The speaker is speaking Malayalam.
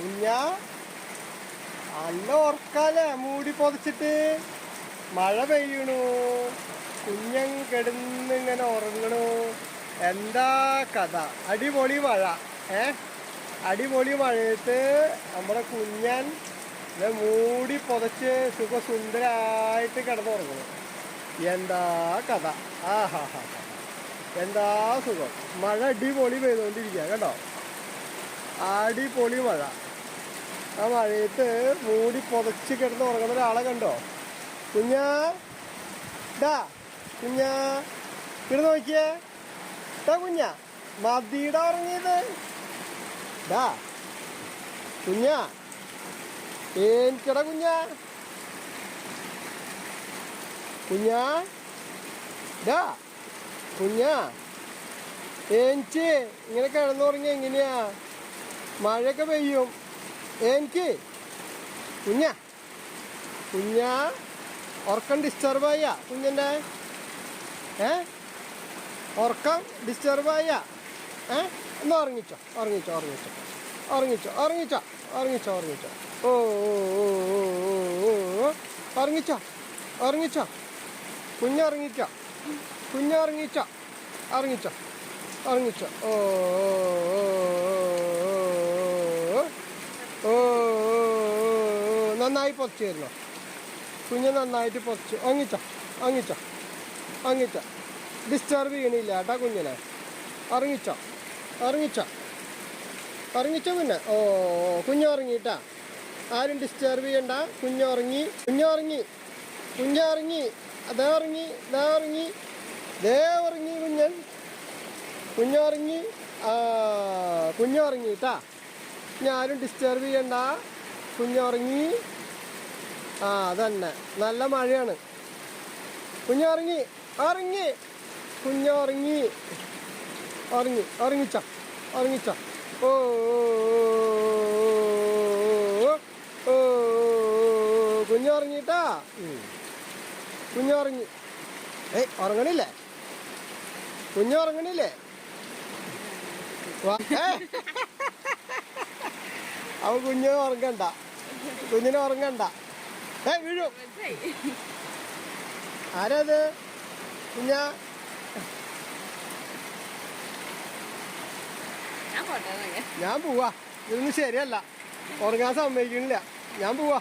കുഞ്ഞാ നല്ല ഉറക്കാലേ മൂടി പൊതച്ചിട്ട്. മഴ പെയ്യണു. കുഞ്ഞൻ കിടന്നിങ്ങനെ ഉറങ്ങണു. എന്താ കഥ? അടിപൊളി മഴ. ഏ? അടിപൊളി മഴയത്ത് നമ്മുടെ കുഞ്ഞൻ മൂടി പൊതച്ച് സുഖസുന്ദരായിട്ട് കിടന്നുറങ്ങണു. എന്താ കഥ? ആ ഹാ ഹാ ഹാ എന്താ സുഖം? മഴ അടിപൊളി പെയ്തുകൊണ്ടിരിക്കുക കേട്ടോ? അടിപൊളി മഴ. ആ മഴയത്ത് മൂടി പുതച്ച് കിടന്ന് ഉറങ്ങുന്ന ഒരാളെ കണ്ടോ? കുഞ്ഞാ ഡാ കുഞ്ഞാ ഇരുന്ന് നോക്കിയേ. ഡാ കുഞ്ഞാ മതിയുടെ ഉറങ്ങിയത്. ഡാ കുഞ്ഞാ എനിക്കടാ കുഞ്ഞാ. കുഞ്ഞാ ഡാ കുഞ്ഞാ എനിക്ക് ഇങ്ങനെ കിടന്നുറങ്ങി എങ്ങനെയാ? മഴയൊക്കെ പെയ്യും. എനിക്ക് കുഞ്ഞ കുഞ്ഞ ഉറക്കം ഡിസ്റ്റർബായ കുഞ്ഞന്റെ ഏ? ഉറക്കം ഡിസ്റ്റർബായ ഏ? ഒന്ന് ഉറങ്ങിച്ചോ ഉറങ്ങിച്ചോ ഉറങ്ങിച്ചോ ഉറങ്ങിച്ചോ ഉറങ്ങിച്ചോ ഉറങ്ങിച്ചോ ഉറങ്ങിച്ചോ. ഓ ഉറങ്ങിച്ചോ ഉറങ്ങിച്ചോ. കുഞ്ഞുറങ്ങിച്ചോ കുഞ്ഞുറങ്ങിച്ചോ ഉറങ്ങിച്ചോ ഉറങ്ങിച്ചോ ഓ, ഓ, ഓ, നന്നായി പൊതിച്ചായിരുന്നോ കുഞ്ഞ് നന്നായിട്ട് പൊതിച്ച് അങ്ങിച്ച അങ്ങിച്ച അങ്ങിച്ച. ഡിസ്റ്റർബ് ചെയ്യണില്ല കേട്ടാ കുഞ്ഞിനെ. ഉറങ്ങിച്ചോ ഉറങ്ങിച്ചോ ഉറങ്ങിച്ചോ പിന്നെ? ഓ കുഞ്ഞ് ഉറങ്ങിട്ടാ. ആരും ഡിസ്റ്റർബ് ചെയ്യണ്ട. കുഞ്ഞുറങ്ങി കുഞ്ഞുറങ്ങി കുഞ്ഞുറങ്ങി അതേ ഉറങ്ങി. ദേ ഉറങ്ങി ദേ ഉറങ്ങി കുഞ്ഞൻ കുഞ്ഞുറങ്ങി ആ ഇനി ആരും ഡിസ്റ്റർബ് ചെയ്യണ്ട. കുഞ്ഞുറങ്ങി ആ അതന്നെ. നല്ല മഴയാണ്. കുഞ്ഞിറങ്ങി. ഉറങ്ങി. കുഞ്ഞിറങ്ങി. ഉറങ്ങി. ഉറങ്ങിച്ച. ഉറങ്ങിച്ച. ഓ ഓ, കുഞ്ഞുറങ്ങിട്ടാ. കുഞ്ഞുറങ്ങി. ഏയ് ഉറങ്ങണില്ലേ? കുഞ്ഞുറങ്ങണില്ലേ? വാ, ഏ. അവൻ കുഞ്ഞ് ഉറങ്ങണ്ട. കുഞ്ഞിനെ ഉറങ്ങണ്ട. ഏ വീഴും. ആരാത്? കുഞ്ഞാ? ഞാൻ പോവാ. ഇതൊന്നും ശരിയല്ല. ഉറങ്ങാൻ സമ്മതിക്കണില്ല ഞാൻ പോവാ.